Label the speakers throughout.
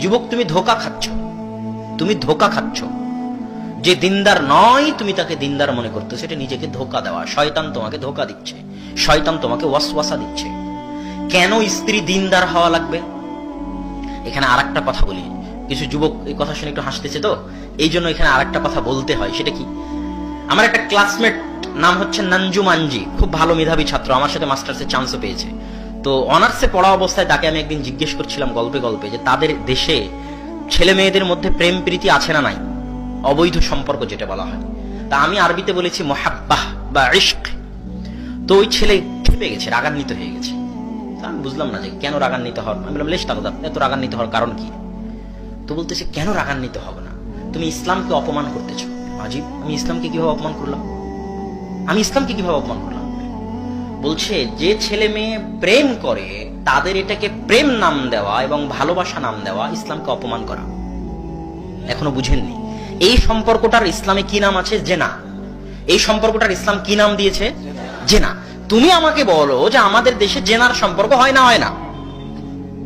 Speaker 1: যুবক, তুমি ধোকা খাচ্ছ। তুমি ধোকা খাচ্ছ। যে দিনদার নয় তুমি তাকে দিনদার মনে করতে, সেটা নিজেকে ধোকা দেওয়া। শয়তান তোমাকে ধোকা দিচ্ছে। শয়তান তোমাকে ওয়াসওয়াসা দিচ্ছে। কেন স্ত্রী দিনদার হওয়া লাগবে? এখানে আর কথা বলি। কিছু যুবক এই কথা শুনে একটু হাসতেছে তো? এই জন্য এখানে আর কথা বলতে হয়, সেটা কি? আমার একটা ক্লাসমেট নাম হচ্ছে নানজু মানজি খুব ভালো মেধাবী ছাত্র। আমার সাথে মাস্টার্সের চান্সও পেয়েছে। তো অনার্সে পড়া অবস্থায় তাকে আমি একদিন জিজ্ঞেস করছিলাম গল্পে গল্পে যে তাদের দেশে ছেলে মেয়েদের মধ্যে প্রেম প্রীতি আছে না নাই? অবৈধ সম্পর্ক যেটা বলা হয়। তা আমি আরবিতে বলেছি মহাব্বাহ বা ইশক। তো ওই ছেলে খেপে গেছে, রাগান্বিত হয়ে গেছে। আমি বুঝলাম না যে কেন রাগান্বিত হওয়ার আমি বললাম লেশ টাকা এত রাগান্বিত হওয়ার কারণ কি? তো বলতেছে, কেন রাগান্বিত হবে না? তুমি ইসলামকে অপমান করতেছ। আজিব, আমি ইসলামকে কীভাবে অপমান করলাম? আমি ইসলামকে কীভাবে অপমান করলাম? বলছে, যে ছেলে মেয়ে প্রেম করে, তাদের এটাকে প্রেম নাম দেওয়া এবং ভালোবাসা নাম দেওয়া ইসলামকে অপমান করা। এখনও বুঝেননি। এই সম্পর্কটার ইসলামে কি নাম আছে? জেনা। এই সম্পর্কটার ইসলাম কি নাম দিয়েছে? জেনা। তুমি আমাকে বলো যে আমাদের দেশে জেনার সম্পর্ক হয় না হয় না?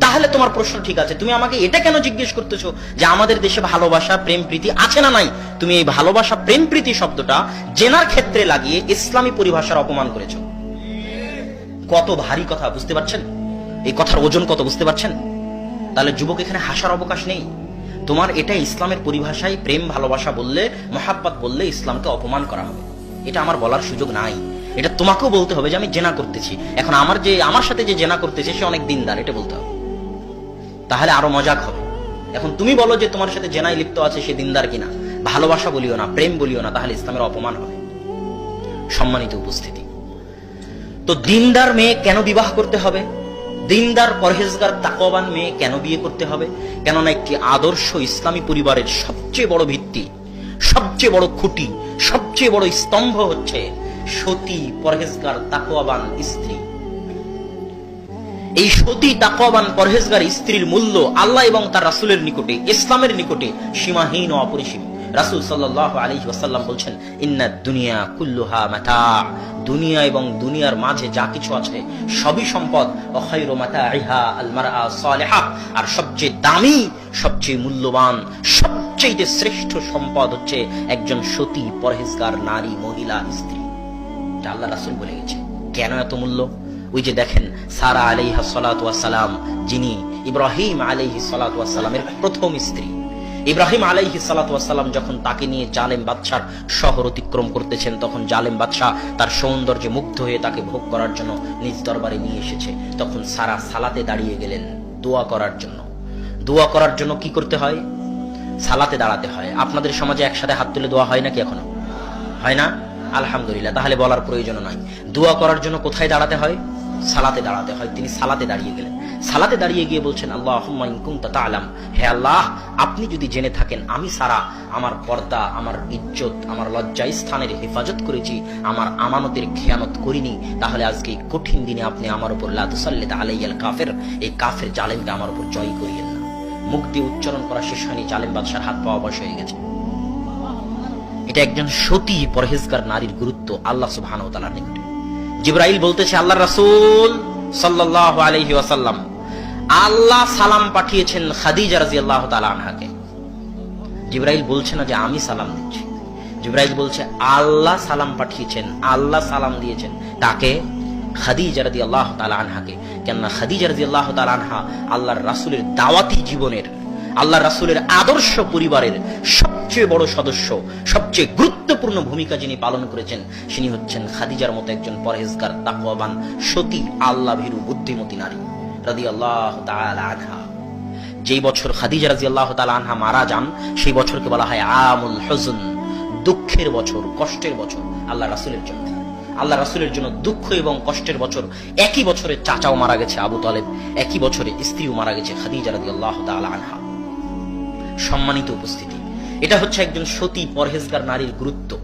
Speaker 1: তাহলে তোমার প্রশ্ন ঠিক আছে। তুমি আমাকে এটা কেন জিজ্ঞেস করতেছো যে আমাদের দেশে ভালোবাসা, প্রেম, প্রীতি আছে না নাই? তুমি এই ভালোবাসা, প্রেম, প্রীতি শব্দটা জেনার ক্ষেত্রে লাগিয়ে ইসলামী পরিভাষার অপমান করেছ। কত ভারী কথা বুঝতে পারছেন? এই কথার ওজন কত বুঝতে পারছেন? তাহলে যুবক এখানে হাসার অবকাশ নেই। তোমার এটা ইসলামের পরিভাষায় প্রেম, ভালোবাসা বললে, মহাব্বাত বললে ইসলামকে অপমান করা হবে। এটা আমার বলার সুযোগ নাই। এটা তোমাকেও বলতে হবে যে আমি জেনা করতেছি। এখন আমার যে, আমার সাথে যে জেনা করতেছে, সে অনেক দিনদার, এটা বলতে হবে। তাহলে আরও মজাক হবে। এখন তুমি বলো যে তোমার সাথে জেনায় লিপ্ত আছে সে দিনদার কিনা। ভালোবাসা বলিও না, প্রেম বলিও না, তাহলে ইসলামের অপমান হবে। সম্মানিত উপস্থিতি। তো দিনদার মেয়ে কেন বিবাহ করতে হবে? দিনদার, পরহেজগার, তাকওয়াবান মেয়ে কেন বিয়ে করতে হবে? কেননা একটি আদর্শ ইসলামী পরিবারের সবচেয়ে বড় ভিত্তি, সবচেয়ে বড় খুঁটি, সবচেয়ে বড় স্তম্ভ হচ্ছে সতী, পরহেজগার, তাকওয়াবান স্ত্রী। এই সতী, তাকওয়াবান, পরহেজগার স্ত্রীর মূল্য আল্লাহ এবং তার রাসুলের নিকটে, ইসলামের নিকটে সীমাহীন ও অপরিসীম। রাসূল সাল্লাল্লাহু আলাইহি ওয়াসাল্লাম বলছেন ইন্না দুনিয়া কুল্লুহা মাতা। দুনিয়া এবং দুনিয়ার মাঝে যা কিছু আছে, সবই সম্পদ। আল আর সবচেয়ে দামি, সবচেয়ে মূল্যবান, সবচেয়ে শ্রেষ্ঠ সম্পদ হচ্ছে একজন সতী পরহেজগার নারী মহিলা স্ত্রী। আল্লাহ রাসূল বলে গেছে। কেন এত মূল্য? ওই যে দেখেন, সারা আলাইহা সালাম যিনি ইব্রাহিম আলাইহি সালামের প্রথম স্ত্রী। ইব্রাহিম আলাইহি সালাম যখন তাকে নিয়ে জালেম বাদশার শহর অতিক্রম করতেছেন, তখন জালেম বাদশাহ তার সৌন্দর্যে মুগ্ধ হয়ে তাকে ভোগ করার জন্য নিজ দরবারে নিয়ে এসেছে। তখন সারা সালাতে দাঁড়িয়ে গেলেন দোয়া করার জন্য। দোয়া করার জন্য কি করতে হয়? সালাতে দাঁড়াতে হয়। আপনাদের সমাজে একসাথে হাত তুলে দোয়া হয় নাকি এখনও? হয় না? আলহামদুলিল্লাহ, তাহলে বলার প্রয়োজন নাই। দোয়া করার জন্য কোথায় দাঁড়াতে হয়? সালাতে দাঁড়াতে হয়। তিনি সালাতে দাঁড়িয়ে গেলেন। সালাতে দাঁড়িয়ে গিয়ে বলছেন আল্লাহ আলাম হে আল্লাহ, আপনি যদি জেনে থাকেন, আমি সারা আমার পর্দা, আমার ইজ্জত, আমার লজ্জা স্থানের হেফাজত করেছি, আমার আমানতের খেয়ানত করিনি, তাহলে আজকে এই কঠিন দিনে আপনি আমার উপর লাতুসাল্লিত আলাইয়াল কাফের, এই কাফের জালেমকে আমার উপর জয় করিয়েন না। মুখ দিয়ে উচ্চারণ করা শেষ হয়নি, জালেম বাদশার হাত পাওয়া বয়স হয়ে গেছে। এটা একজন সতী পরহেজগার নারীর গুরুত্ব আল্লাহ নিকটে। জিব্রাইল বলতেছে আল্লাহ রাসূল সাল্লাল্লাহু আলাইহি ওয়াসাল্লাম আল্লাহ সালাম পাঠিয়েছেন খাদিজা রাদিয়াল্লাহু তাআলা আনহাকে। জিব্রাইল বলছে না যে আমি সালাম দিচ্ছি। জিব্রাইল বলছে, আল্লাহ সালাম পাঠিয়েছেন, আল্লাহ সালাম দিয়েছেন। কাকে খাদিজা রাদিয়াল্লাহু তাআলা আনহাকে। কেননা খাদিজা রাদিয়াল্লাহু তাআলা আনহা আল্লাহর রাসূলের দাওয়াতি জীবনের আল্লাহ রাসূলের আদর্শ পরিবারের সবচেয়ে বড় সদস্য, সবচেয়ে গুরুত্বপূর্ণ ভূমিকা যিনি পালন করেছেন তিনি হচ্ছেন খাদিজার মতো একজন পরহেজগার, তাকওয়াবান, সতী, আল্লাহ ভীরু, বুদ্ধিমতী নারী। আনহা। যেই বছর খাদিজা রাদিয়াল্লাহু তাআলা আনহা মারা যান, সেই বছরকে বলা হয় আমুল হুজন। দুঃখের বছর, কষ্টের বছর, আল্লাহ রাসূলের জন্য। আল্লাহ রাসূলের জন্য দুঃখ এবং কষ্টের বছর। একই বছরে চাচাও মারা গেছে আবু তালেব, একই বছরে স্ত্রীও মারা গেছে খাদিজা রাদিয়াল্লাহু আল্লাহ আনহা। সম্মানিত উপস্থিতি। এটা হচ্ছে একজন সতী পরহেজগার নারীর গুরুত্ব।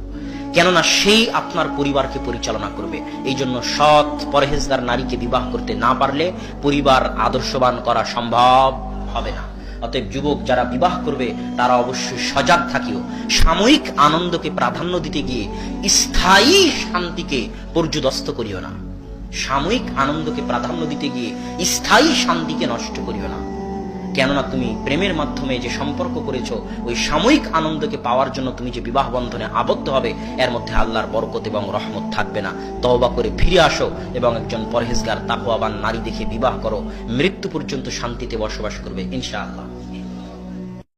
Speaker 1: কেননা সেই আপনার পরিবারকে পরিচালনা করবে। এই জন্য সৎ পরহেজগার নারীকে বিবাহ করতে না পারলে পরিবার আদর্শবান করা সম্ভব হবে না। অতএব যুবক যারা বিবাহ করবে, তারা অবশ্যই সজাগ থাকিও। সাময়িক আনন্দকে প্রাধান্য দিতে গিয়ে স্থায়ী শান্তিকে পর্যুদস্ত করিও না। সাময়িক আনন্দকে প্রাধান্য দিতে গিয়ে স্থায়ী শান্তিকে নষ্ট করিও না। কেননা তুমি প্রেমের মাধ্যমে যে সম্পর্ক করেছ, ওই সাময়িক আনন্দকে পাওয়ার জন্য তুমি যে বিবাহ বন্ধনে আবদ্ধ হবে, এর মধ্যে আল্লাহর বরকত এবং রহমত থাকবে না। তওবা করে ফিরে আসো এবং একজন পরহেজগার তাকওয়াবান নারী দেখে বিবাহ করো। মৃত্যু পর্যন্ত শান্তিতে বসবাস করবে, ইনশাআল্লাহ।